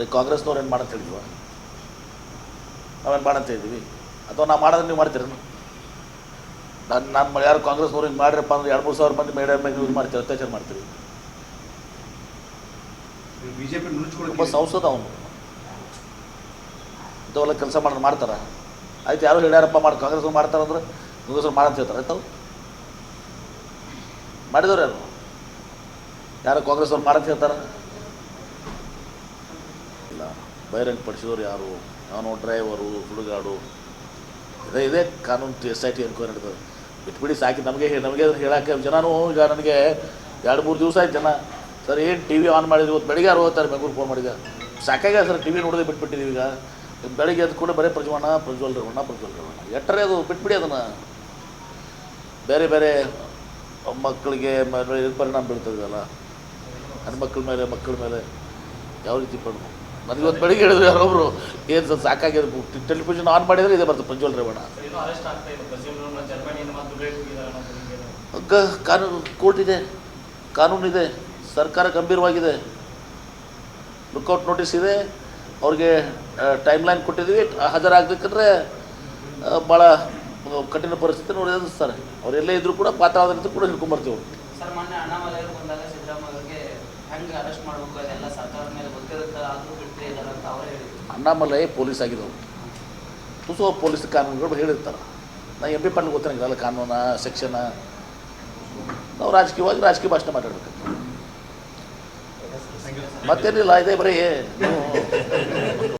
ಬರೀ ಕಾಂಗ್ರೆಸ್ನವ್ರು ಏನು ಮಾಡಂತ ಹೇಳಿದ್ವ? ನಾವೇನು ಮಾಡಂತ ಇದ್ದೀವಿ? ಅಥವಾ ನಾವು ಮಾಡೋದ್ರೆ ನೀವು ಮಾಡ್ತೀರೇನು ನಾನು ನಾನು ಯಾರು ಕಾಂಗ್ರೆಸ್ನವ್ರು ಹಿಂಗೆ ಮಾಡ್ರಪ್ಪ ಅಂದ್ರೆ ಎರಡು ಮೂರು ಸಾವಿರ ಮಂದಿ ಮೇಡ ಮೇಲೆ ಯೂಸ್ ಮಾಡ್ತೀವಿ ಅತ್ಯಾಚಾರ ಮಾಡ್ತೀವಿ ಬಿಜೆಪಿ ಸಂಸದ ಅವನು. ಇಂಥವೆಲ್ಲ ಕೆಲಸ ಮಾಡೋದು ಮಾಡ್ತಾರ. ಆಯ್ತು ಯಾರು ಹೇಳ್ಯಾರಪ್ಪ ಮಾಡಿ ಕಾಂಗ್ರೆಸ್ ಮಾಡ್ತಾರಂದ್ರೆ ಕಾಂಗ್ರೆಸ್ ಮಾಡಂತ ಹೇಳ್ತಾರೆ ಆಯ್ತು ಮಾಡಿದವ್ರು ಯಾರು? ಯಾರು ಕಾಂಗ್ರೆಸ್ ಅವ್ರು ಮಾಡಂತ ಹೇಳ್ತಾರ? ಬಹಿರಂಗ ಪಡಿಸಿದವರು ಯಾರು? ಅವನು ಡ್ರೈವರು ಸುಡುಗಾಡು ಇದೇ ಇದೇ ಕಾನೂನು ಎಸ್ ಐ ಟಿ ಎನ್ಕ್ವೈರಿ ನಡೆದದು. ಬಿಟ್ಬಿಡಿ ಸಾಕಿ, ನಮಗೆ ನಮಗೆ ಹೇಳೋಕ್ಕೆ ಜನನೂ ಈಗ ನನಗೆ ಎರಡು ಮೂರು ದಿವಸ ಆಯ್ತು ಜನ. ಸರ್, ಏನು ಟಿ ವಿ ಆನ್ ಮಾಡಿದ್ವಿ ಇವತ್ತು ಬೆಳಿಗ್ಗೆ ಯಾರು ಹೋಗ್ತಾರೆ ಬೆಂಗಳೂರು ಫೋನ್ ಮಾಡಿದ ಸಾಕಾಗ ಸರ್, ಟಿ ವಿ ನೋಡೋದೇ ಬಿಟ್ಬಿಟ್ಟಿದ್ದೀವಿ ಈಗ. ಬೆಳಿಗ್ಗೆ ಎದ್ದು ಕೂಡ ಬರೀ ಪ್ರಜ್ವಣ ಪ್ರಜ್ವಲ್ ರೇವಣ್ಣ ಪ್ರಜ್ವಲ್ ಎಟ್ಟರೆ ಅದು? ಬಿಟ್ಬಿಡಿ ಅದನ್ನು. ಬೇರೆ ಬೇರೆ ಮಕ್ಕಳಿಗೆ ಪರಿಣಾಮ ಬೀಳ್ತದಲ್ಲ ಹೆಣ್ಮಕ್ಳ ಮೇಲೆ, ಮಕ್ಕಳ ಮೇಲೆ ಯಾವ ರೀತಿ ಪರಿಣಾಮ? ನನಗೆ ಇವತ್ತು ಬೆಳಿಗ್ಗೆ ಹೇಳಿದ್ರು ಯಾರೊಬ್ರು ಏನು ಸರ್ ಸಾಕಾಗಿದೆ? ಟೆಲಿವಿಷನ್ ಆನ್ ಮಾಡಿದರೆ ಇದೇ ಬರ್ತದೆ ಪ್ರಜ್ವಲ್ ರೇವಣ್ಣ ಕಾನೂನು ಕೋರ್ಟ್ ಇದೆ ಕಾನೂನು ಇದೆ ಸರ್ಕಾರ ಗಂಭೀರವಾಗಿದೆ. ಲುಕ್ಔಟ್ ನೋಟಿಸ್ ಇದೆ ಅವ್ರಿಗೆ ಟೈಮ್ ಲೈನ್ ಕೊಟ್ಟಿದ್ದೀವಿ ಹಾಜರಾಗಬೇಕಂದ್ರೆ ಭಾಳ ಕಠಿಣ ಪರಿಸ್ಥಿತಿ ನೋಡಿ ಸರ್ ಅವ್ರು ಎಲ್ಲೇ ಇದ್ದರೂ ಕೂಡ ಪಾತಾಳದಿಂದ ಕೂಡ ಹಿಡ್ಕೊಂಬರ್ತೀವಿ ಅವ್ರು ಸರ್ ಮೊನ್ನೆ ಅಣ್ಣಾಮಲೈರು ಬಂದಾಗ ಸಿದ್ದರಾಮಯ್ಯ ಅವ್ರಿಗೆ ಹೆಂಗೆ ಅರೆಸ್ಟ್ ಮಾಡಬೇಕು ಅದೆಲ್ಲ ಸರ್ಕಾರದ ಮೇಲೆ ಗೊತ್ತಿರುತ್ತೆ? ಆದರೂ ಬಿಡ್ತೇ ಇದ್ದಾರೆ ಅಂತ ಅವರೇ ಹೇಳಿದ್ರು. ಅಣ್ಣಾಮಲೈ ಪೊಲೀಸ್ ಆಗಿದ್ದವು ತುಸು ಪೊಲೀಸ್ ಕಾನೂನುಗಳು ಹೇಳಿರ್ತಾರೆ. ನಾ ಎಂ ಪಿ ಪಂಡ್ ಗೊತ್ತಿರಂಗಿಲ್ಲ ಕಾನೂನ ಸೆಕ್ಷನ. ನಾವು ರಾಜಕೀಯವಾಗಿ ರಾಜಕೀಯ ಭಾಷಣ ಮಾತಾಡಬೇಕು. ಮತ್ತೇನಿಲ್ಲ ಇದೇ ಬರೀ